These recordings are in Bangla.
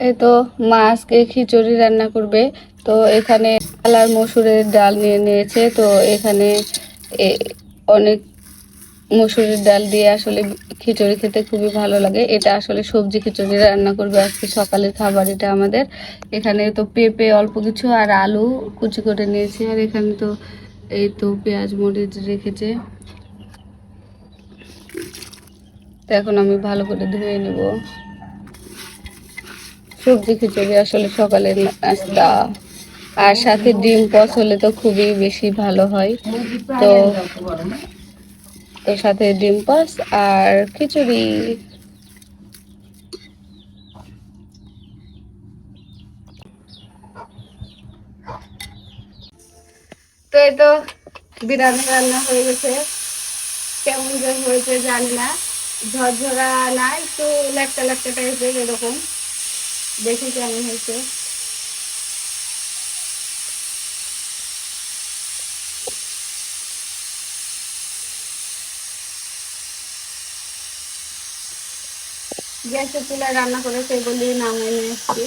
এই তো মা আজকে খিচুড়ি রান্না করবে। তো এখানে আলার মসুরের ডাল নিয়ে নিয়েছে। তো এখানে অনেক মসুরের ডাল দিয়ে আসলে খিচুড়ি খেতে খুবই ভালো লাগে। এটা আসলে সবজি খিচুড়ি রান্না করবে আজকে সকালের খাবার এটা আমাদের। এখানে তো পেঁপে অল্প কিছু আর আলু কুচি করে নিয়েছি। আর এখানে তো এই তো পেঁয়াজ মরিচ রেখেছে। তো এখন আমি ভালো করে ধুয়ে নেব। সবজি খিচুড়ি আসলে সকালের নাস্তা আর সাথে ডিম পচ হলে তো খুবই বেশি ভালো হয়। তো তো সাথে ডিম পচ আর খিচুড়ি। তো এই তো বিরিয়ানি রান্না হয়ে গেছে। কেমন হয়েছে জানি না। ঝরঝরা না, একটু লেপটা লেপটা টাইপের এরকম। দেখি কেমন হয়েছে? গ্যাসের চুলায় রান্না করে সেগুলি নামাই নিয়ে এসছি।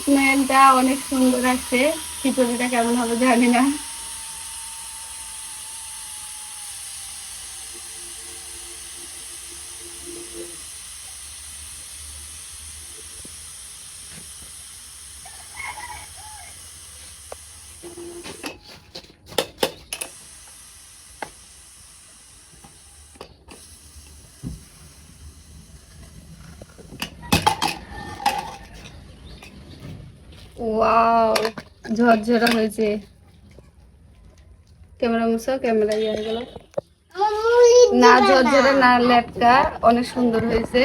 স্মেলটা অনেক সুন্দর আছে খিচুড়িটা কেমন হবে জানি না। ওয়াও ঝরঝরা হয়েছে। ক্যামেরা মুসা ক্যামেরা ইয়ে হয়ে গেল। না ঝরঝরা না লেটকা অনেক সুন্দর হয়েছে।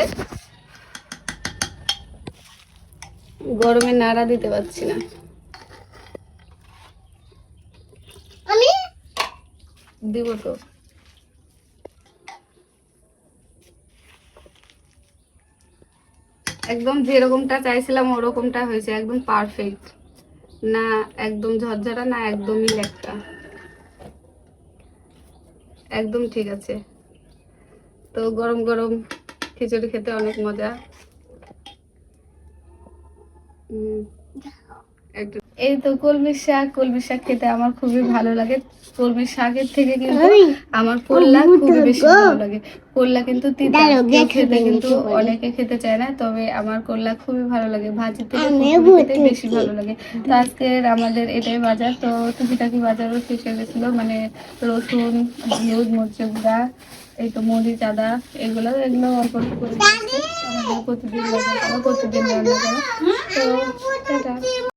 গরমে নাড়া দিতে পারছি না। দিব তো। একদম যেরকমটা চাইছিলাম ওরকমটা হয়েছে, একদম পারফেক্ট না একদম ঝরঝরা, না একদমই একটা একদম ঠিক আছে। তো গরম গরম খিচুড়ি খেতে অনেক মজা। একটু এই তো কলমির শাক কলমির শাক খেতে আমার খুবই ভালো লাগে। কলমির শাকের থেকে কিন্তু আমার করলা খুবই বেশি ভালো লাগে। করলা কিন্তু তিতা খেতে কিন্তু অনেকে খেতে চায় না তবে আমার করলা খুবই ভালো লাগে। ভাজি থেকে খেতে বেশি ভালো লাগে। তো আজকের আমাদের এটাই বাজার। তো টুকিটাকি বাজারও শেষ হয়ে গেছিল মানে রসুন হলুদ মরিচের গুঁড়া এই তো মরিচ আদা এগুলো এগুলো অল্প অল্প করে। প্রতিদিন প্রতিদিন রান্না করা। তো